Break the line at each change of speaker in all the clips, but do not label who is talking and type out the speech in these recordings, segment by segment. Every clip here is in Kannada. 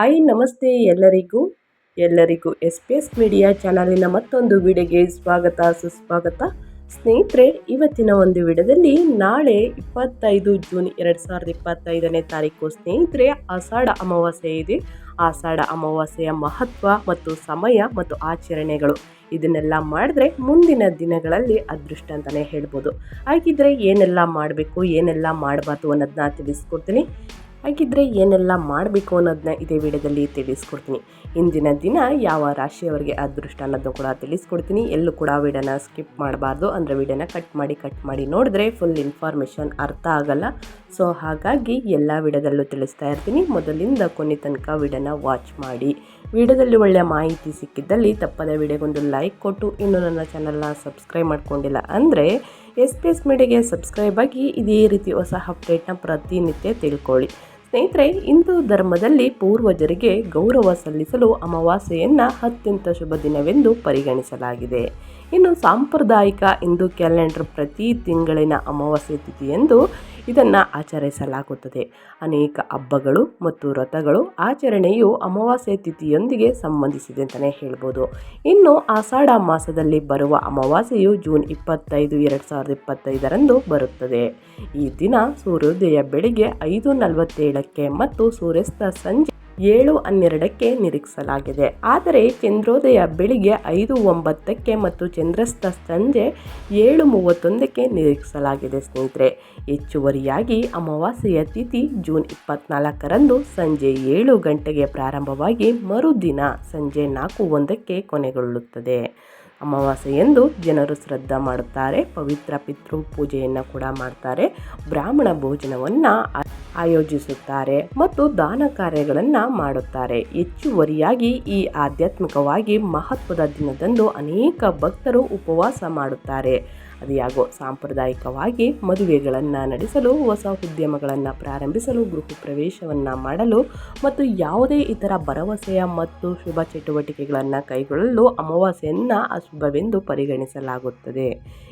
ಹಾಯ್, ನಮಸ್ತೆ ಎಲ್ಲರಿಗೂ. ಎಲ್ಲರಿಗೂ ಎಸ್ ಪಿ ಎಸ್ ಮೀಡಿಯಾ ಚಾನಲಿನ ಮತ್ತೊಂದು ವಿಡಿಯೋಗೆ ಸ್ವಾಗತ, ಸುಸ್ವಾಗತ. ಸ್ನೇಹಿತರೆ, ಇವತ್ತಿನ ಒಂದು ವಿಡಿಯೋದಲ್ಲಿ ನಾಳೆ ಇಪ್ಪತ್ತೈದು ಜೂನ್ ಎರಡು ಸಾವಿರದ ಇಪ್ಪತ್ತೈದನೇ ತಾರೀಕು ಸ್ನೇಹಿತರೆ, ಆಷಾಢ ಅಮಾವಾಸ್ಯೆ ಇದೆ. ಆಷಾಢ ಅಮಾವಾಸ್ಯೆಯ ಮಹತ್ವ ಮತ್ತು ಸಮಯ ಮತ್ತು ಆಚರಣೆಗಳು. ಇದನ್ನೆಲ್ಲ ಮಾಡಿದ್ರೆ ಮುಂದಿನ ದಿನಗಳಲ್ಲಿ ಅದೃಷ್ಟ ಅಂತಲೇ ಹೇಳ್ಬೋದು. ಹಾಗಿದ್ರೆ ಏನೆಲ್ಲ ಮಾಡಬೇಕು, ಏನೆಲ್ಲ ಮಾಡಬಾರ್ದು ಅನ್ನೋದನ್ನ ತಿಳಿಸ್ಕೊಡ್ತೀನಿ. ಹಾಗಿದ್ರೆ ಏನೆಲ್ಲ ಮಾಡಬೇಕು ಅನ್ನೋದನ್ನ ಇದೇ ವಿಡಿಯೋದಲ್ಲಿ ತಿಳಿಸ್ಕೊಡ್ತೀನಿ. ಇಂದಿನ ದಿನ ಯಾವ ರಾಶಿಯವರಿಗೆ ಅದೃಷ್ಟ ಅನ್ನೋದನ್ನು ಕೂಡ ತಿಳಿಸ್ಕೊಡ್ತೀನಿ. ಎಲ್ಲೂ ಕೂಡ ವಿಡಿಯೋನ ಸ್ಕಿಪ್ ಮಾಡಬಾರ್ದು. ಅಂದರೆ ವಿಡಿಯೋನ ಕಟ್ ಮಾಡಿ ಕಟ್ ಮಾಡಿ ನೋಡಿದ್ರೆ ಫುಲ್ ಇನ್ಫಾರ್ಮೇಷನ್ ಅರ್ಥ ಆಗಲ್ಲ. ಸೊ ಹಾಗಾಗಿ ಎಲ್ಲ ವಿಡಿಯೋದಲ್ಲೂ ತಿಳಿಸ್ತಾ ಇರ್ತೀನಿ. ಮೊದಲಿಂದ ಕೊನೆ ತನಕ ವಿಡಿಯೋನ ವಾಚ್ ಮಾಡಿ. ವಿಡಿಯೋದಲ್ಲಿ ಒಳ್ಳೆಯ ಮಾಹಿತಿ ಸಿಕ್ಕಿದ್ದಲ್ಲಿ ತಪ್ಪದ ವಿಡಿಯೋಗೊಂದು ಲೈಕ್ ಕೊಟ್ಟು ಇನ್ನು ನನ್ನ ಚಾನಲ್ನ ಸಬ್ಸ್ಕ್ರೈಬ್ ಮಾಡ್ಕೊಂಡಿಲ್ಲ ಅಂದರೆ ಎಸ್ ಪಿ ಎಸ್ ಮೀಡಿಯಾಗೆ ಸಬ್ಸ್ಕ್ರೈಬ್ ಆಗಿ ಇದೇ ರೀತಿ ಹೊಸ ಅಪ್ಡೇಟ್ನ ಪ್ರತಿನಿತ್ಯ ತಿಳ್ಕೊಳ್ಳಿ. ಸ್ನೇಹಿತರೆ ಹಿಂದೂ ಧರ್ಮದಲ್ಲಿ ಪೂರ್ವಜರಿಗೆ ಗೌರವ ಸಲ್ಲಿಸಲು ಅಮಾವಾಸ್ಯೆಯನ್ನು ಅತ್ಯಂತ ಶುಭ ದಿನವೆಂದು ಪರಿಗಣಿಸಲಾಗಿದೆ. ಇನ್ನು ಸಾಂಪ್ರದಾಯಿಕ ಹಿಂದೂ ಕ್ಯಾಲೆಂಡರ್ ಪ್ರತಿ ತಿಂಗಳಿನ ಅಮಾವಾಸ್ಯೆ ತಿಥಿಯಂದು ಇದನ್ನು ಆಚರಿಸಲಾಗುತ್ತದೆ. ಅನೇಕ ಹಬ್ಬಗಳು ಮತ್ತು ವ್ರತಗಳು ಆಚರಣೆಯು ಅಮಾವಾಸ್ಯೆ ತಿಥಿಯೊಂದಿಗೆ ಸಂಬಂಧಿಸಿದೆ ಅಂತಲೇ ಹೇಳ್ಬೋದು. ಇನ್ನು ಆಷಾಢ ಮಾಸದಲ್ಲಿ ಬರುವ ಅಮಾವಾಸ್ಯೆಯು ಜೂನ್ ಇಪ್ಪತ್ತೈದು, ಎರಡು ಸಾವಿರದ ಇಪ್ಪತ್ತೈದರಂದು ಬರುತ್ತದೆ. ಈ ದಿನ ಸೂರ್ಯೋದಯ ಬೆಳಿಗ್ಗೆ ಐದು ನಲವತ್ತೇಳಕ್ಕೆ ಮತ್ತು ಸೂರ್ಯಾಸ್ತ ಸಂಜೆ ಏಳು ಹನ್ನೆರಡಕ್ಕೆ ನಿರೀಕ್ಷಿಸಲಾಗಿದೆ. ಆದರೆ ಚಂದ್ರೋದಯ ಬೆಳಿಗ್ಗೆ ಐದು ಒಂಬತ್ತಕ್ಕೆ ಮತ್ತು ಚಂದ್ರಸ್ಥ ಸಂಜೆ ಏಳು ಮೂವತ್ತೊಂದಕ್ಕೆ ನಿರೀಕ್ಷಿಸಲಾಗಿದೆ ಸ್ನೇಹಿತರೆ. ಹೆಚ್ಚುವರಿಯಾಗಿ ಅಮಾವಾಸ್ಯೆಯ ತಿಥಿ ಜೂನ್ ಇಪ್ಪತ್ನಾಲ್ಕರಂದು ಸಂಜೆ ಏಳು ಗಂಟೆಗೆ ಪ್ರಾರಂಭವಾಗಿ ಮರುದಿನ ಸಂಜೆ ನಾಲ್ಕು ಒಂದಕ್ಕೆ ಕೊನೆಗೊಳ್ಳುತ್ತದೆ. ಅಮಾವಾಸ್ಯೆಯಂದು ಜನರು ಶ್ರದ್ಧಾ ಮಾಡುತ್ತಾರೆ. ಪವಿತ್ರ ಪಿತೃ ಪೂಜೆಯನ್ನು ಕೂಡ ಮಾಡ್ತಾರೆ. ಬ್ರಾಹ್ಮಣ ಭೋಜನವನ್ನು ಆಯೋಜಿಸುತ್ತಾರೆ ಮತ್ತು ದಾನ ಕಾರ್ಯಗಳನ್ನು ಮಾಡುತ್ತಾರೆ. ಹೆಚ್ಚುವರಿಯಾಗಿ ಈ ಆಧ್ಯಾತ್ಮಿಕವಾಗಿ ಮಹತ್ವದ ದಿನದಂದು ಅನೇಕ ಭಕ್ತರು ಉಪವಾಸ ಮಾಡುತ್ತಾರೆ. ಅದು ಯಾಗೋ ಸಾಂಪ್ರದಾಯಿಕವಾಗಿ ಮದುವೆಗಳನ್ನು ನಡೆಸಲು, ಹೊಸ ಉದ್ಯಮಗಳನ್ನು ಪ್ರಾರಂಭಿಸಲು, ಗೃಹ ಪ್ರವೇಶವನ್ನು ಮಾಡಲು ಮತ್ತು ಯಾವುದೇ ಇತರ ಭರವಸೆಯ ಮತ್ತು ಶುಭ ಚಟುವಟಿಕೆಗಳನ್ನು ಕೈಗೊಳ್ಳಲು ಅಮಾವಾಸ್ಯೆಯನ್ನು ಅಶುಭವೆಂದು ಪರಿಗಣಿಸಲಾಗುತ್ತದೆ.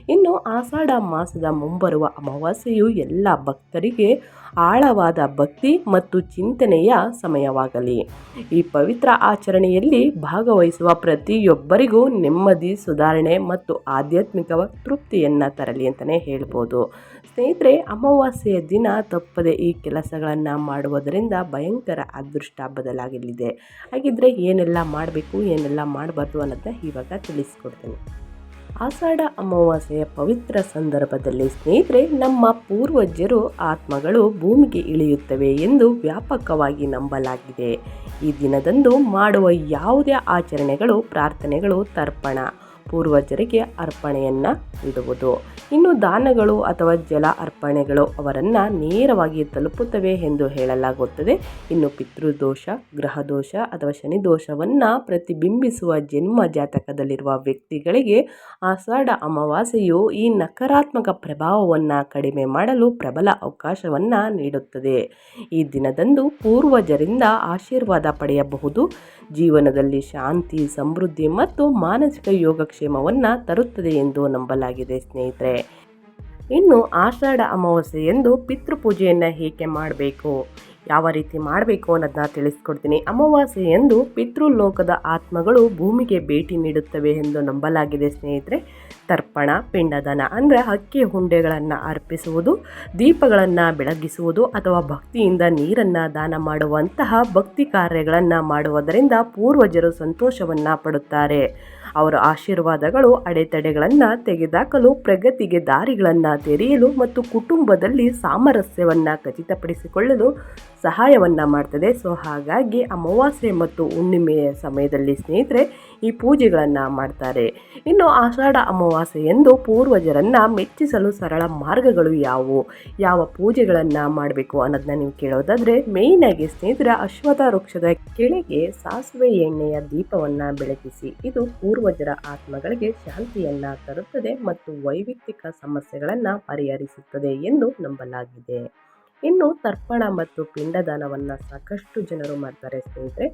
ಇನ್ನು ಆಷಾಢ ಮಾಸದ ಮುಂಬರುವ ಅಮಾವಾಸ್ಯೆಯು ಎಲ್ಲ ಭಕ್ತರಿಗೆ ಆಳವಾದ ಭಕ್ತಿ ಮತ್ತು ಚಿಂತನೆಯ ಸಮಯವಾಗಲಿ. ಈ ಪವಿತ್ರ ಆಚರಣೆಯಲ್ಲಿ ಭಾಗವಹಿಸುವ ಪ್ರತಿಯೊಬ್ಬರಿಗೂ ನೆಮ್ಮದಿ, ಸುಧಾರಣೆ ಮತ್ತು ಆಧ್ಯಾತ್ಮಿಕ ತೃಪ್ತಿಯನ್ನು ತರಲಿ ಅಂತಲೇ ಹೇಳ್ಬೋದು. ಸ್ನೇಹಿತರೆ, ಅಮಾವಾಸ್ಯೆಯ ದಿನ ತಪ್ಪದೆ ಈ ಕೆಲಸಗಳನ್ನು ಮಾಡುವುದರಿಂದ ಭಯಂಕರ ಅದೃಷ್ಟ ಬದಲಾಗಲಿದೆ. ಹಾಗಿದ್ರೆ ಏನೆಲ್ಲ ಮಾಡಬೇಕು, ಏನೆಲ್ಲ ಮಾಡಬಾರ್ದು ಅನ್ನೋದನ್ನ ಇವಾಗ ತಿಳಿಸ್ಕೊಡ್ತೀನಿ. ಆಷಾಢ ಅಮಾವಾಸ್ಯೆಯ ಪವಿತ್ರ ಸಂದರ್ಭದಲ್ಲಿ ಸ್ನೇಹಿತರೆ, ನಮ್ಮ ಪೂರ್ವಜರು, ಆತ್ಮಗಳು ಭೂಮಿಗೆ ಇಳಿಯುತ್ತವೆ ಎಂದು ವ್ಯಾಪಕವಾಗಿ ನಂಬಲಾಗಿದೆ. ಈ ದಿನದಂದು ಮಾಡುವ ಯಾವುದೇ ಆಚರಣೆಗಳು, ಪ್ರಾರ್ಥನೆಗಳು, ತರ್ಪಣ. ಪೂರ್ವಜರಿಗೆ ಅರ್ಪಣೆಯನ್ನು ಇಡುವುದು. ಇನ್ನು ದಾನಗಳು ಅಥವಾ ಜಲ ಅರ್ಪಣೆಗಳು ಅವರನ್ನು ನೇರವಾಗಿ ತಲುಪುತ್ತವೆ ಎಂದು ಹೇಳಲಾಗುತ್ತದೆ. ಇನ್ನು ಪಿತೃದೋಷ, ಗ್ರಹದೋಷ ಅಥವಾ ಶನಿ ದೋಷವನ್ನು ಪ್ರತಿಬಿಂಬಿಸುವ ಜನ್ಮ ಜಾತಕದಲ್ಲಿರುವ ವ್ಯಕ್ತಿಗಳಿಗೆ ಆಷಾಢ ಅಮಾವಾಸ್ಯೆಯು ಈ ನಕಾರಾತ್ಮಕ ಪ್ರಭಾವವನ್ನು ಕಡಿಮೆ ಮಾಡಲು ಪ್ರಬಲ ಅವಕಾಶವನ್ನು ನೀಡುತ್ತದೆ. ಈ ದಿನದಂದು ಪೂರ್ವಜರಿಂದ ಆಶೀರ್ವಾದ ಪಡೆಯಬಹುದು. ಜೀವನದಲ್ಲಿ ಶಾಂತಿ, ಸಮೃದ್ಧಿ ಮತ್ತು ಮಾನಸಿಕ ಯೋಗಕ್ಷೇಮವನ್ನು ತರುತ್ತದೆ ಎಂದು ನಂಬಲಾಗಿದೆ ಸ್ನೇಹಿತರೆ. ಇನ್ನು ಆಷಾಢ ಅಮಾವಾಸ್ಯೆ ಎಂದು ಪಿತೃಪೂಜೆಯನ್ನು ಹೇಗೆ ಮಾಡಬೇಕು? ಯಾವ ರೀತಿ ಮಾಡಬೇಕು ಅನ್ನೋದನ್ನ ತಿಳಿಸ್ಕೊಡ್ತೀನಿ. ಅಮಾವಾಸ್ಯೆ ಎಂದು ಪಿತೃಲೋಕದ ಆತ್ಮಗಳು ಭೂಮಿಗೆ ಭೇಟಿ ನೀಡುತ್ತವೆ ಎಂದು ನಂಬಲಾಗಿದೆ ಸ್ನೇಹಿತರೆ. ತರ್ಪಣ, ಪಿಂಡದಾನ ಅಂದರೆ ಅಕ್ಕಿ ಹುಂಡೆಗಳನ್ನು ಅರ್ಪಿಸುವುದು, ದೀಪಗಳನ್ನು ಬೆಳಗಿಸುವುದು ಅಥವಾ ಭಕ್ತಿಯಿಂದ ನೀರನ್ನು ದಾನ ಮಾಡುವಂತಹ ಭಕ್ತಿ ಕಾರ್ಯಗಳನ್ನು ಮಾಡುವುದರಿಂದ ಪೂರ್ವಜರು ಸಂತೋಷವನ್ನು ಪಡುತ್ತಾರೆ. ಅವರ ಆಶೀರ್ವಾದಗಳು ಅಡೆತಡೆಗಳನ್ನು ತೆಗೆದಾಕಲು, ಪ್ರಗತಿಗೆ ದಾರಿಗಳನ್ನು ತೆರೆಯಲು ಮತ್ತು ಕುಟುಂಬದಲ್ಲಿ ಸಾಮರಸ್ಯವನ್ನು ಖಚಿತಪಡಿಸಿಕೊಳ್ಳಲು ಸಹಾಯವನ್ನು ಮಾಡ್ತದೆ. ಸೊ, ಹಾಗಾಗಿ ಅಮಾವಾಸ್ಯೆ ಮತ್ತು ಹುಣ್ಣಿಮೆಯ ಸಮಯದಲ್ಲಿ ಸ್ನೇಹಿತರೆ ಈ ಪೂಜೆಗಳನ್ನು ಮಾಡ್ತಾರೆ. ಇನ್ನು ಆಷಾಢ ಅಮಾವಾಸ್ಯೆ ಎಂದು ಪೂರ್ವಜರನ್ನು ಮೆಚ್ಚಿಸಲು ಸರಳ ಮಾರ್ಗಗಳು ಯಾವುವು? ಯಾವ ಪೂಜೆಗಳನ್ನು ಮಾಡಬೇಕು ಅನ್ನೋದನ್ನ ನೀವು ಕೇಳೋದಾದರೆ ಮೇಯ್ನಾಗಿ ಸ್ನೇಹಿತರ ಅಶ್ವಥ ವೃಕ್ಷದ ಕೆಳಗೆ ಸಾಸಿವೆ ಎಣ್ಣೆಯ ದೀಪವನ್ನು ಬೆಳಗಿಸಿ, ಇದು ಪೂರ್ವಜರ ಆತ್ಮಗಳಿಗೆ ಶಾಂತಿಯನ್ನ ತರುತ್ತದೆ ಮತ್ತು ವೈಯಕ್ತಿಕ ಸಮಸ್ಯೆಗಳನ್ನು ಪರಿಹರಿಸುತ್ತದೆ ಎಂದು ನಂಬಲಾಗಿದೆ. ಇನ್ನು ತರ್ಪಣ ಮತ್ತು ಪಿಂಡದಾನವನ್ನು ಸಾಕಷ್ಟು ಜನರು ಮಾಡ್ತಾರೆ ಸ್ನೇಹಿತರೆ.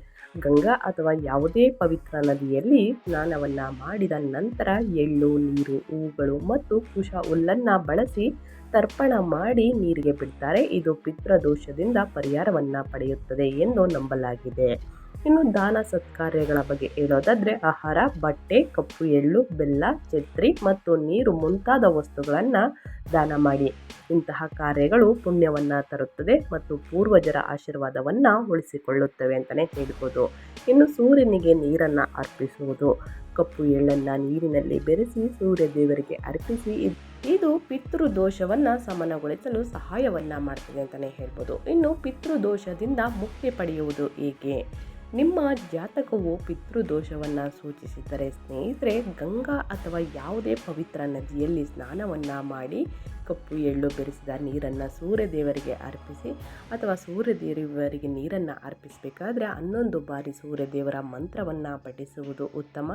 ಗಂಗಾ ಅಥವಾ ಯಾವುದೇ ಪವಿತ್ರ ನದಿಯಲ್ಲಿ ಸ್ನಾನವನ್ನು ಮಾಡಿದ ನಂತರ ಎಳ್ಳು, ನೀರು, ಹೂಗಳು ಮತ್ತು ಕುಶ ಹುಲ್ಲನ್ನು ಬಳಸಿ ತರ್ಪಣ ಮಾಡಿ ನೀರಿಗೆ ಬಿಡ್ತಾರೆ. ಇದು ಪಿತೃದೋಷದಿಂದ ಪರಿಹಾರವನ್ನು ಪಡೆಯುತ್ತದೆ ಎಂದು ನಂಬಲಾಗಿದೆ. ಇನ್ನು ದಾನ ಸತ್ಕಾರ್ಯಗಳ ಬಗ್ಗೆ ಹೇಳೋದಾದ್ರೆ ಆಹಾರ, ಬಟ್ಟೆ, ಕಪ್ಪು, ಎಳ್ಳು, ಬೆಲ್ಲ, ಛತ್ರಿ ಮತ್ತು ನೀರು ಮುಂತಾದ ವಸ್ತುಗಳನ್ನು ದಾನ ಮಾಡಿ. ಇಂತಹ ಕಾರ್ಯಗಳು ಪುಣ್ಯವನ್ನು ತರುತ್ತದೆ ಮತ್ತು ಪೂರ್ವಜರ ಆಶೀರ್ವಾದವನ್ನು ಉಳಿಸಿಕೊಳ್ಳುತ್ತವೆ ಅಂತಲೇ ಹೇಳ್ಬೋದು. ಇನ್ನು ಸೂರ್ಯನಿಗೆ ನೀರನ್ನು ಅರ್ಪಿಸುವುದು. ಕಪ್ಪು ಎಳ್ಳನ್ನು ನೀರಿನಲ್ಲಿ ಬೆರೆಸಿ ಸೂರ್ಯ ದೇವರಿಗೆ ಅರ್ಪಿಸಿ, ಇದು ಪಿತೃದೋಷವನ್ನು ಸಮನಗೊಳಿಸಲು ಸಹಾಯವನ್ನು ಮಾಡ್ತದೆ ಅಂತಲೇ ಹೇಳ್ಬೋದು. ಇನ್ನು ಪಿತೃದೋಷದಿಂದ ಮುಕ್ತಿ ಪಡೆಯುವುದು ಹೇಗೆ? ನಿಮ್ಮ ಜಾತಕವು ಪಿತೃದೋಷವನ್ನು ಸೂಚಿಸಿದರೆ ಸ್ನೇಹಿತರೆ, ಗಂಗಾ ಅಥವಾ ಯಾವುದೇ ಪವಿತ್ರ ನದಿಯಲ್ಲಿ ಸ್ನಾನವನ್ನು ಮಾಡಿ ಕಪ್ಪು ಎಳ್ಳು ಬೆರೆಸಿದ ನೀರನ್ನು ಸೂರ್ಯದೇವರಿಗೆ ಅರ್ಪಿಸಿ ಅಥವಾ ಸೂರ್ಯದೇವರಿಗೆ ನೀರನ್ನು ಅರ್ಪಿಸಬೇಕಾದ್ರೆ ಹನ್ನೊಂದು ಬಾರಿ ಸೂರ್ಯದೇವರ ಮಂತ್ರವನ್ನು ಪಠಿಸುವುದು ಉತ್ತಮ.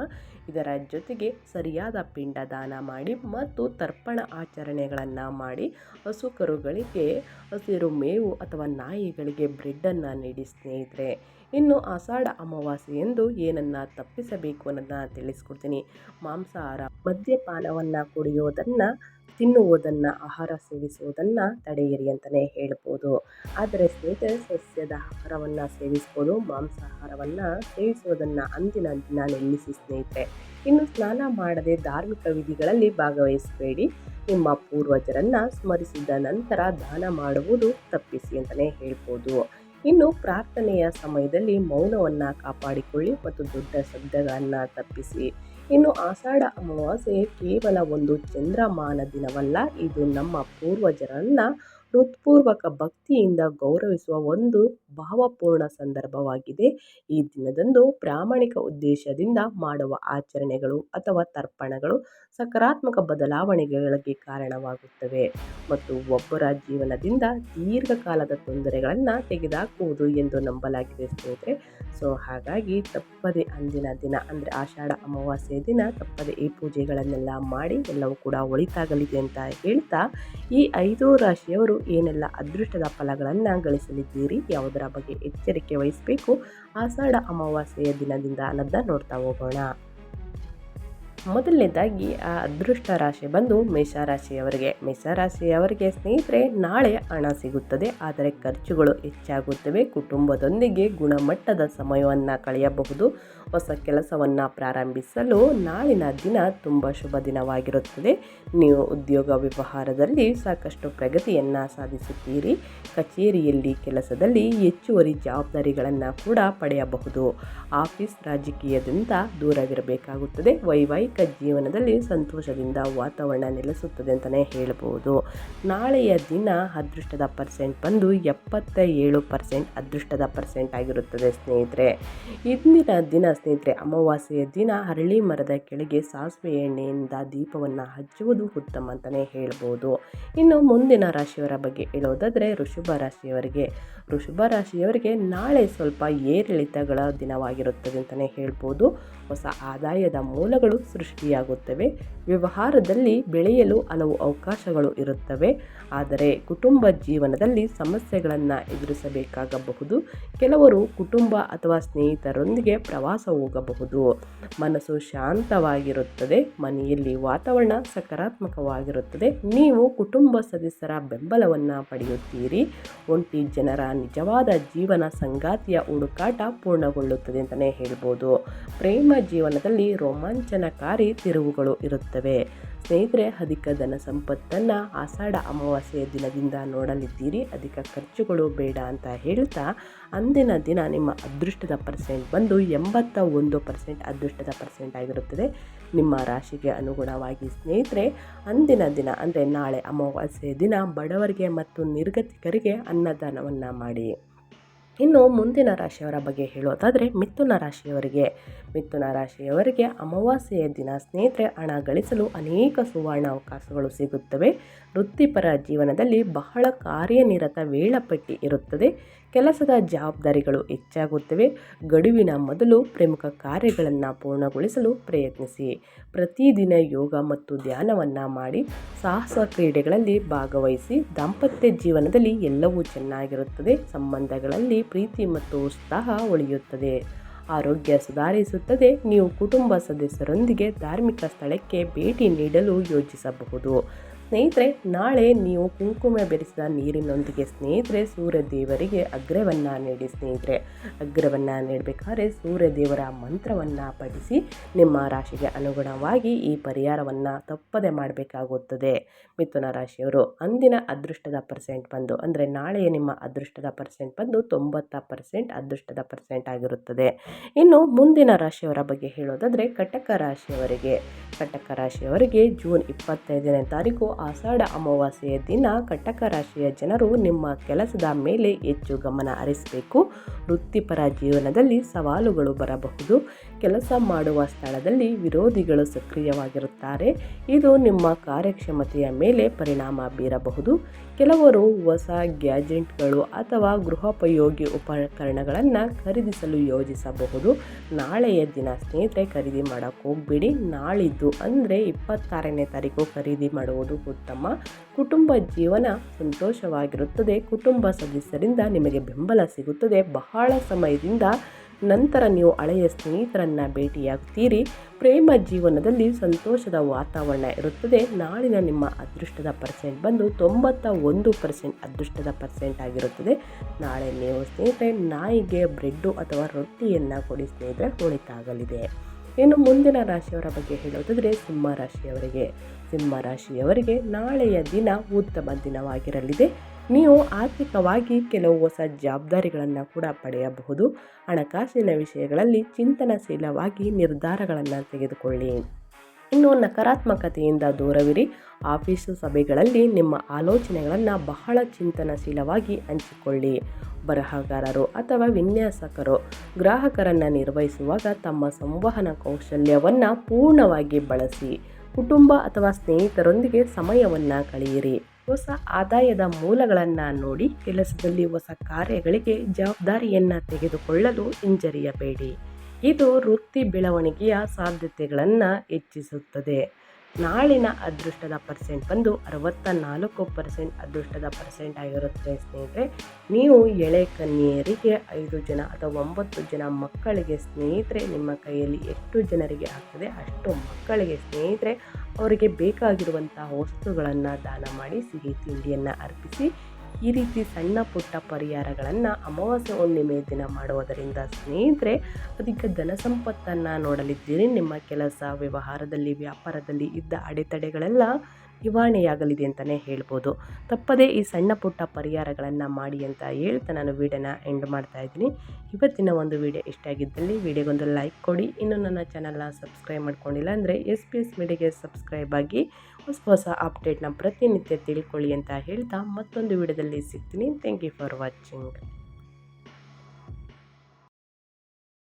ಇದರ ಜೊತೆಗೆ ಸರಿಯಾದ ಪಿಂಡ ದಾನ ಮಾಡಿ ಮತ್ತು ತರ್ಪಣ ಆಚರಣೆಗಳನ್ನು ಮಾಡಿ ಹಸು ಕರುಗಳಿಗೆ ಹಸಿರು ಮೇವು ಅಥವಾ ನಾಯಿಗಳಿಗೆ ಬ್ರೆಡ್ಡನ್ನು ನೀಡಿ ಸ್ನೇಹಿತರೆ. ಇನ್ನು ಆಷಾಢ ಅಮಾವಾಸ್ಯೆ ಎಂದು ಏನನ್ನು ತಪ್ಪಿಸಬೇಕು ಅನ್ನೋದನ್ನ ತಿಳಿಸ್ಕೊಡ್ತೀನಿ. ಮಾಂಸಾಹಾರ, ಮದ್ಯಪಾನವನ್ನು ಕುಡಿಯೋದನ್ನು, ತಿನ್ನುವುದನ್ನು, ಆಹಾರ ಸೇವಿಸುವುದನ್ನು ತಡೆಯಿರಿ ಅಂತಲೇ ಹೇಳ್ಬೋದು. ಆದರೆ ಸ್ನೇಹಿತರೆ, ಸಸ್ಯದ ಆಹಾರವನ್ನು ಸೇವಿಸ್ಬೋದು, ಮಾಂಸಾಹಾರವನ್ನು ಸೇವಿಸುವುದನ್ನು ಅಂದಿನ ದಿನ ನಿಲ್ಲಿಸಿ ಸ್ನೇಹಿತರೆ. ಇನ್ನು ಸ್ನಾನ ಮಾಡದೆ ಧಾರ್ಮಿಕ ವಿಧಿಗಳಲ್ಲಿ ಭಾಗವಹಿಸಬೇಡಿ. ನಿಮ್ಮ ಪೂರ್ವಜರನ್ನು ಸ್ಮರಿಸಿದ ನಂತರ ದಾನ ಮಾಡುವುದು ತಪ್ಪಿಸಿ ಅಂತಲೇ ಹೇಳ್ಬೋದು. ಇನ್ನು ಪ್ರಾರ್ಥನೆಯ ಸಮಯದಲ್ಲಿ ಮೌನವನ್ನು ಕಾಪಾಡಿಕೊಳ್ಳಿ ಮತ್ತು ದೊಡ್ಡ ಶಬ್ದಗಳನ್ನು ತಪ್ಪಿಸಿ. ಇನ್ನು ಆಷಾಢ ಅಮಾವಾಸ್ಯೆ ಕೇವಲ ಒಂದು ಚಂದ್ರಮಾನ ದಿನವಲ್ಲ, ಇದು ನಮ್ಮ ಪೂರ್ವಜರನ್ನು ಹೃತ್ಪೂರ್ವಕ ಭಕ್ತಿಯಿಂದ ಗೌರವಿಸುವ ಒಂದು ಭಾವಪೂರ್ಣ ಸಂದರ್ಭವಾಗಿದೆ. ಈ ದಿನದಂದು ಪ್ರಾಮಾಣಿಕ ಉದ್ದೇಶದಿಂದ ಮಾಡುವ ಆಚರಣೆಗಳು ಅಥವಾ ತರ್ಪಣಗಳು ಸಕಾರಾತ್ಮಕ ಬದಲಾವಣೆಗಳಿಗೆ ಕಾರಣವಾಗುತ್ತವೆ ಮತ್ತು ಒಬ್ಬರ ಜೀವನದಿಂದ ದೀರ್ಘಕಾಲದ ತೊಂದರೆಗಳನ್ನು ತೆಗೆದಾಕುವುದು ಎಂದು ನಂಬಲಾಗಿದೆ ಸ್ನೇಹಿತರೆ. ಸೊ, ಹಾಗಾಗಿ ತಪ್ಪದೆ ಅಂದಿನ ದಿನ ಅಂದರೆ ಆಷಾಢ ಅಮಾವಾಸ್ಯೆ ದಿನ ತಪ್ಪದೆ ಈ ಪೂಜೆಗಳನ್ನೆಲ್ಲ ಮಾಡಿ ಎಲ್ಲವೂ ಕೂಡ ಒಳಿತಾಗಲಿದೆ ಅಂತ ಹೇಳ್ತಾ ಈ ಐದು ರಾಶಿಯವರು ಏನೆಲ್ಲ ಅದೃಷ್ಟದ ಫಲಗಳನ್ನು ಗಳಿಸಲಿದ್ದೀರಿ, ಯಾವುದರ ಬಗ್ಗೆ ಎಚ್ಚರಿಕೆ ವಹಿಸಬೇಕು, ಆಷಾಢ ಅಮಾವಾಸ್ಯೆಯ ದಿನದಿಂದ ಅನ್ನೋದನ್ನ ನೋಡ್ತಾ ಹೋಗೋಣ. ಮೊದಲನೇದಾಗಿ ಆ ಅದೃಷ್ಟ ರಾಶಿ ಬಂದು ಮೇಷರಾಶಿಯವರಿಗೆ ಮೇಷರಾಶಿಯವರಿಗೆ ಸ್ನೇಹಿತರೆ, ನಾಳೆ ಹಣ ಸಿಗುತ್ತದೆ, ಆದರೆ ಖರ್ಚುಗಳು ಹೆಚ್ಚಾಗುತ್ತವೆ. ಕುಟುಂಬದೊಂದಿಗೆ ಗುಣಮಟ್ಟದ ಸಮಯವನ್ನು ಕಳೆಯಬಹುದು. ಹೊಸ ಕೆಲಸವನ್ನು ಪ್ರಾರಂಭಿಸಲು ನಾಳಿನ ದಿನ ತುಂಬ ಶುಭ ದಿನವಾಗಿರುತ್ತದೆ. ನೀವು ಉದ್ಯೋಗ ವ್ಯವಹಾರದಲ್ಲಿ ಸಾಕಷ್ಟು ಪ್ರಗತಿಯನ್ನು ಸಾಧಿಸುತ್ತೀರಿ. ಕಚೇರಿಯಲ್ಲಿ ಕೆಲಸದಲ್ಲಿ ಹೆಚ್ಚುವರಿ ಜವಾಬ್ದಾರಿಗಳನ್ನು ಕೂಡ ಪಡೆಯಬಹುದು. ಆಫೀಸ್ ರಾಜಕೀಯದಿಂದ ದೂರವಿರಬೇಕಾಗುತ್ತದೆ. ವೈವಾಹಿಕ ಜೀವನದಲ್ಲಿ ಸಂತೋಷದಿಂದ ವಾತಾವರಣ ನೆಲೆಸುತ್ತದೆ ಅಂತಲೇ ಹೇಳ್ಬೋದು. ನಾಳೆಯ ದಿನ ಅದೃಷ್ಟದ ಪರ್ಸೆಂಟ್ ಬಂದು ಎಪ್ಪತ್ತ ಏಳು ಪರ್ಸೆಂಟ್ ಅದೃಷ್ಟದ ಪರ್ಸೆಂಟ್ ಆಗಿರುತ್ತದೆ ಸ್ನೇಹಿತರೆ. ಇಂದಿನ ದಿನ ಸ್ನೇಹಿತರೆ, ಅಮಾವಾಸ್ಯೆಯ ದಿನ ಹರಳಿ ಮರದ ಕೆಳಗೆ ಸಾಸಿವೆ ಎಣ್ಣೆಯಿಂದ ದೀಪವನ್ನು ಹಚ್ಚುವುದು ಉತ್ತಮ ಅಂತಲೇ ಹೇಳ್ಬೋದು. ಇನ್ನು ಮುಂದಿನ ರಾಶಿಯವರ ಬಗ್ಗೆ ಹೇಳೋದಾದರೆ ಋಷಭ ರಾಶಿಯವರಿಗೆ. ಋಷಭ ರಾಶಿಯವರಿಗೆ ನಾಳೆ ಸ್ವಲ್ಪ ಏರಿಳಿತಗಳ ದಿನವಾಗಿರುತ್ತದೆ ಅಂತಲೇ ಹೇಳ್ಬೋದು. ಹೊಸ ಆದಾಯದ ಮೂಲಗಳು ಸೃಷ್ಟಿಯಾಗುತ್ತವೆ. ವ್ಯವಹಾರದಲ್ಲಿ ಬೆಳೆಯಲು ಹಲವು ಅವಕಾಶಗಳು ಇರುತ್ತವೆ. ಆದರೆ ಕುಟುಂಬ ಜೀವನದಲ್ಲಿ ಸಮಸ್ಯೆಗಳನ್ನು ಎದುರಿಸಬೇಕಾಗಬಹುದು. ಕೆಲವರು ಕುಟುಂಬ ಅಥವಾ ಸ್ನೇಹಿತರೊಂದಿಗೆ ಪ್ರವಾಸ ಹೋಗಬಹುದು. ಮನಸ್ಸು ಶಾಂತವಾಗಿರುತ್ತದೆ. ಮನೆಯಲ್ಲಿ ವಾತಾವರಣ ಸಕಾರಾತ್ಮಕವಾಗಿರುತ್ತದೆ. ನೀವು ಕುಟುಂಬ ಸದಸ್ಯರ ಬೆಂಬಲವನ್ನು ಪಡೆಯುತ್ತೀರಿ. ಒಂಟಿ ಜನರ ನಿಜವಾದ ಜೀವನ ಸಂಗಾತಿಯ ಹುಡುಕಾಟ ಪೂರ್ಣಗೊಳ್ಳುತ್ತದೆ ಅಂತಲೇ ಹೇಳ್ಬೋದು. ಪ್ರೇಮ ಜೀವನದಲ್ಲಿ ರೋಮಾಂಚನಕಾರಿ ತಿರುವುಗಳು ಇರುತ್ತವೆ. ಸ್ನೇಹಿತರೆ, ಅಧಿಕ ಧನ ಸಂಪತ್ತನ್ನು ಆಷಾಢ ಅಮಾವಾಸ್ಯೆಯ ದಿನದಿಂದ ನೋಡಲಿದ್ದೀರಿ. ಅಧಿಕ ಖರ್ಚುಗಳು ಬೇಡ ಅಂತ ಹೇಳ್ತಾ ಅಂದಿನ ದಿನ ನಿಮ್ಮ ಅದೃಷ್ಟದ ಪರ್ಸೆಂಟ್ ಬಂದು ಎಂಬತ್ತ ಒಂದು ಪರ್ಸೆಂಟ್ ಅದೃಷ್ಟದ ಪರ್ಸೆಂಟ್ ಆಗಿರುತ್ತದೆ. ನಿಮ್ಮ ರಾಶಿಗೆ ಅನುಗುಣವಾಗಿ ಸ್ನೇಹಿತರೆ, ಅಂದಿನ ದಿನ ಅಂದರೆ ನಾಳೆ ಅಮಾವಾಸ್ಯೆಯ ದಿನ ಬಡವರಿಗೆ ಮತ್ತು ನಿರ್ಗತಿಕರಿಗೆ ಅನ್ನದಾನವನ್ನು ಮಾಡಿ. ಇನ್ನು ಮುಂದಿನ ರಾಶಿಯವರ ಬಗ್ಗೆ ಹೇಳೋದಾದರೆ ಮಿಥುನ ರಾಶಿಯವರಿಗೆ. ಮಿಥುನ ರಾಶಿಯವರಿಗೆ ಅಮಾವಾಸ್ಯೆಯ ದಿನ ಸ್ನೇಹಿತರೆ, ಹಣ ಗಳಿಸಲು ಅನೇಕ ಸುವರ್ಣ ಅವಕಾಶಗಳು ಸಿಗುತ್ತವೆ. ವೃತ್ತಿಪರ ಜೀವನದಲ್ಲಿ ಬಹಳ ಕಾರ್ಯನಿರತ ವೇಳಾಪಟ್ಟಿ ಇರುತ್ತದೆ. ಕೆಲಸದ ಜವಾಬ್ದಾರಿಗಳು ಹೆಚ್ಚಾಗುತ್ತವೆ. ಗಡುವಿನ ಮೊದಲು ಪ್ರಮುಖ ಕಾರ್ಯಗಳನ್ನು ಪೂರ್ಣಗೊಳಿಸಲು ಪ್ರಯತ್ನಿಸಿ. ಪ್ರತಿದಿನ ಯೋಗ ಮತ್ತು ಧ್ಯಾನವನ್ನು ಮಾಡಿ ಸಾಹಸ ಕ್ರೀಡೆಗಳಲ್ಲಿ ಭಾಗವಹಿಸಿ, ದಾಂಪತ್ಯ ಜೀವನದಲ್ಲಿ ಎಲ್ಲವೂ ಚೆನ್ನಾಗಿರುತ್ತದೆ. ಸಂಬಂಧಗಳಲ್ಲಿ ಪ್ರೀತಿ ಮತ್ತು ಉತ್ಸಾಹ ಉಳಿಯುತ್ತದೆ. ಆರೋಗ್ಯ ಸುಧಾರಿಸುತ್ತದೆ. ನೀವು ಕುಟುಂಬ ಸದಸ್ಯರೊಂದಿಗೆ ಧಾರ್ಮಿಕ ಸ್ಥಳಕ್ಕೆ ಭೇಟಿ ನೀಡಲು ಯೋಜಿಸಬಹುದು ಸ್ನೇಹಿತರೆ, ನಾಳೆ ನೀವು ಕುಂಕುಮ ಬೆರೆಸಿದ ನೀರಿನೊಂದಿಗೆ ಸ್ನೇಹಿತರೆ ಸೂರ್ಯ ದೇವರಿಗೆ ಅಗ್ರವನ್ನು ನೀಡಿ ಸ್ನೇಹಿತರೆ. ಅಗ್ರವನ್ನು ನೀಡಬೇಕಾದ್ರೆ ಸೂರ್ಯ ದೇವರ ಮಂತ್ರವನ್ನು ಪಠಿಸಿ, ನಿಮ್ಮ ರಾಶಿಗೆ ಅನುಗುಣವಾಗಿ ಈ ಪರಿಹಾರವನ್ನು ತಪ್ಪದೆ ಮಾಡಬೇಕಾಗುತ್ತದೆ. ಮಿಥುನ ರಾಶಿಯವರು, ಅಂದಿನ ಅದೃಷ್ಟದ ಪರ್ಸೆಂಟ್ ಬಂದು, ಅಂದರೆ ನಾಳೆ ನಿಮ್ಮ ಅದೃಷ್ಟದ ಪರ್ಸೆಂಟ್ ಬಂದು ತೊಂಬತ್ತ ಪರ್ಸೆಂಟ್ ಅದೃಷ್ಟದ ಪರ್ಸೆಂಟ್ ಆಗಿರುತ್ತದೆ. ಇನ್ನು ಮುಂದಿನ ರಾಶಿಯವರ ಬಗ್ಗೆ ಹೇಳೋದಾದರೆ, ಕಟಕ ರಾಶಿಯವರಿಗೆ. ಕಟಕ ರಾಶಿಯವರಿಗೆ ಜೂನ್ ಇಪ್ಪತ್ತೈದನೇ ತಾರೀಕು ಆಷಾಢ ಅಮಾವಾಸ್ಯೆಯ ದಿನ ಕಟಕ ರಾಶಿಯ ಜನರು ನಿಮ್ಮ ಕೆಲಸದ ಮೇಲೆ ಹೆಚ್ಚು ಗಮನ ಹರಿಸಬೇಕು. ವೃತ್ತಿಪರ ಜೀವನದಲ್ಲಿ ಸವಾಲುಗಳು ಬರಬಹುದು. ಕೆಲಸ ಮಾಡುವ ಸ್ಥಳದಲ್ಲಿ ವಿರೋಧಿಗಳು ಸಕ್ರಿಯವಾಗಿರುತ್ತಾರೆ. ಇದು ನಿಮ್ಮ ಕಾರ್ಯಕ್ಷಮತೆಯ ಮೇಲೆ ಪರಿಣಾಮ ಬೀರಬಹುದು. ಕೆಲವರು ಹೊಸ ಗ್ಯಾಜೆಟ್ಗಳು ಅಥವಾ ಗೃಹೋಪಯೋಗಿ ಉಪಕರಣಗಳನ್ನು ಖರೀದಿಸಲು ಯೋಜಿಸಬಹುದು. ನಾಳೆಯ ದಿನ ಸ್ನೇಹಿತರೆ, ಖರೀದಿ ಮಾಡೋಕ್ಕೆ ಹೋಗ್ಬೇಡಿ. ನಾಳಿದ್ದು ಅಂದರೆ ಇಪ್ಪತ್ತಾರನೇ ತಾರೀಕು ಖರೀದಿ ಮಾಡುವುದು ಉತ್ತಮ. ಕುಟುಂಬ ಜೀವನ ಸಂತೋಷವಾಗಿರುತ್ತದೆ. ಕುಟುಂಬ ಸದಸ್ಯರಿಂದ ನಿಮಗೆ ಬೆಂಬಲ ಸಿಗುತ್ತದೆ. ಬಹಳ ಸಮಯದಿಂದ ನಂತರ ನೀವು ಹಳೆಯ ಸ್ನೇಹಿತರನ್ನು ಭೇಟಿಯಾಗ್ತೀರಿ. ಪ್ರೇಮ ಜೀವನದಲ್ಲಿ ಸಂತೋಷದ ವಾತಾವರಣ ಇರುತ್ತದೆ. ನಾಳಿನ ನಿಮ್ಮ ಅದೃಷ್ಟದ ಪರ್ಸೆಂಟ್ ಬಂದು ತೊಂಬತ್ತ ಒಂದು ಪರ್ಸೆಂಟ್ ಅದೃಷ್ಟದ ಪರ್ಸೆಂಟ್ ಆಗಿರುತ್ತದೆ. ನಾಳೆ ನೀವು ಸ್ನೇಹಿತರೆ, ನಾಯಿಗೆ ಬ್ರೆಡ್ಡು ಅಥವಾ ರೊಟ್ಟಿಯನ್ನು ಕೊಡಿ ಸ್ನೇಹಿತರೆ ಒಳಿತಾಗಲಿದೆ ಇನ್ನು ಮುಂದಿನ ರಾಶಿಯವರ ಬಗ್ಗೆ ಹೇಳೋದಾದರೆ ಸಿಂಹ ರಾಶಿಯವರಿಗೆ. ಸಿಂಹ ರಾಶಿಯವರಿಗೆ ನಾಳೆಯ ದಿನ ಉತ್ತಮ ದಿನವಾಗಿರಲಿದೆ. ನೀವು ಆರ್ಥಿಕವಾಗಿ ಕೆಲವು ಹೊಸ ಜವಾಬ್ದಾರಿಗಳನ್ನು ಕೂಡ ಪಡೆಯಬಹುದು. ಹಣಕಾಸಿನ ವಿಷಯಗಳಲ್ಲಿ ಚಿಂತನಶೀಲವಾಗಿ ನಿರ್ಧಾರಗಳನ್ನು ತೆಗೆದುಕೊಳ್ಳಿ. ಇನ್ನು ನಕಾರಾತ್ಮಕತೆಯಿಂದ ದೂರವಿರಿ. ಆಫೀಸು ಸಭೆಗಳಲ್ಲಿ ನಿಮ್ಮ ಆಲೋಚನೆಗಳನ್ನು ಬಹಳ ಚಿಂತನಶೀಲವಾಗಿ ಹಂಚಿಕೊಳ್ಳಿ. ಬರಹಗಾರರು ಅಥವಾ ವಿನ್ಯಾಸಕರು ಗ್ರಾಹಕರನ್ನು ನಿರ್ವಹಿಸುವಾಗ ತಮ್ಮ ಸಂವಹನ ಕೌಶಲ್ಯವನ್ನು ಪೂರ್ಣವಾಗಿ ಬಳಸಿ, ಕುಟುಂಬ ಅಥವಾ ಸ್ನೇಹಿತರೊಂದಿಗೆ ಸಮಯವನ್ನು ಕಳೆಯಿರಿ. ಹೊಸ ಆದಾಯದ ಮೂಲಗಳನ್ನು ನೋಡಿ ಕೆಲಸದಲ್ಲಿ ಹೊಸ ಕಾರ್ಯಗಳಿಗೆ ಜವಾಬ್ದಾರಿಯನ್ನು ತೆಗೆದುಕೊಳ್ಳಲು ಹಿಂಜರಿಯಬೇಡಿ ಇದು ವೃತ್ತಿ ಬೆಳವಣಿಗೆಯ ಸಾಧ್ಯತೆಗಳನ್ನು ಹೆಚ್ಚಿಸುತ್ತದೆ. ನಾಳಿನ ಅದೃಷ್ಟದ ಪರ್ಸೆಂಟ್ ಬಂದು ಅರವತ್ತ ನಾಲ್ಕು ಪರ್ಸೆಂಟ್ ಅದೃಷ್ಟದ ಪರ್ಸೆಂಟ್ ಆಗಿರುತ್ತೆ ಸ್ನೇಹಿತರೆ. ನೀವು ಎಳೆ ಕನ್ಯೆಯರಿಗೆ ಐದು ಜನ ಅಥವಾ ಒಂಬತ್ತು ಜನ ಮಕ್ಕಳಿಗೆ ಸ್ನೇಹಿತರೆ ನಿಮ್ಮ ಕೈಯಲ್ಲಿ ಎಷ್ಟು ಜನರಿಗೆ ಆಗ್ತದೆ ಅಷ್ಟು ಮಕ್ಕಳಿಗೆ ಸ್ನೇಹಿತರೆ ಅವರಿಗೆ ಬೇಕಾಗಿರುವಂಥ ವಸ್ತುಗಳನ್ನು ದಾನ ಮಾಡಿ ಸಿಹಿ ತಿಂಡಿಯನ್ನು ಅರ್ಪಿಸಿ, ಈ ರೀತಿ ಸಣ್ಣ ಪುಟ್ಟ ಪರಿಹಾರಗಳನ್ನು ಅಮಾವಾಸ್ಯೆ ಹುಣ್ಣಿಮೆ ದಿನ ಮಾಡುವುದರಿಂದ ಸ್ನೇಹಿತರೆ, ಅಧಿಕ ಧನ ಸಂಪತ್ತನ್ನು ನೋಡಲಿದ್ದೀರಿ. ನಿಮ್ಮ ಕೆಲಸ, ವ್ಯವಹಾರದಲ್ಲಿ, ವ್ಯಾಪಾರದಲ್ಲಿ ಇದ್ದ ಅಡೆತಡೆಗಳೆಲ್ಲ ನಿವಾರಣೆಯಾಗಲಿದೆ ಅಂತಲೇ ಹೇಳ್ಬೋದು. ತಪ್ಪದೇ ಈ ಸಣ್ಣ ಪುಟ್ಟ ಪರಿಹಾರಗಳನ್ನು ಮಾಡಿ ಅಂತ ಹೇಳ್ತಾ ನಾನು ವೀಡಿಯೋನ ಎಂಡ್ ಮಾಡ್ತಾ ಇದ್ದೀನಿ. ಇವತ್ತಿನ ಒಂದು ವೀಡಿಯೋ ಇಷ್ಟ ಆಗಿದ್ದಲ್ಲಿ ವೀಡಿಯೋಗೊಂದು ಲೈಕ್ ಕೊಡಿ. ಇನ್ನು ನನ್ನ ಚಾನಲ್ನ ಸಬ್ಸ್ಕ್ರೈಬ್ ಮಾಡ್ಕೊಂಡಿಲ್ಲ ಅಂದರೆ ಎಸ್ ಪಿ ಎಸ್ ಮೀಡಿಯಾಗೆ ಸಬ್ಸ್ಕ್ರೈಬ್ ಆಗಿ ಹೊಸ ಹೊಸ ಅಪ್ಡೇಟ್ನ ಪ್ರತಿನಿತ್ಯ ತಿಳ್ಕೊಳ್ಳಿ ಅಂತ ಹೇಳ್ತಾ ಮತ್ತೊಂದು ವಿಡಿಯೋದಲ್ಲಿ ಸಿಗ್ತೀನಿ. Thank you for watching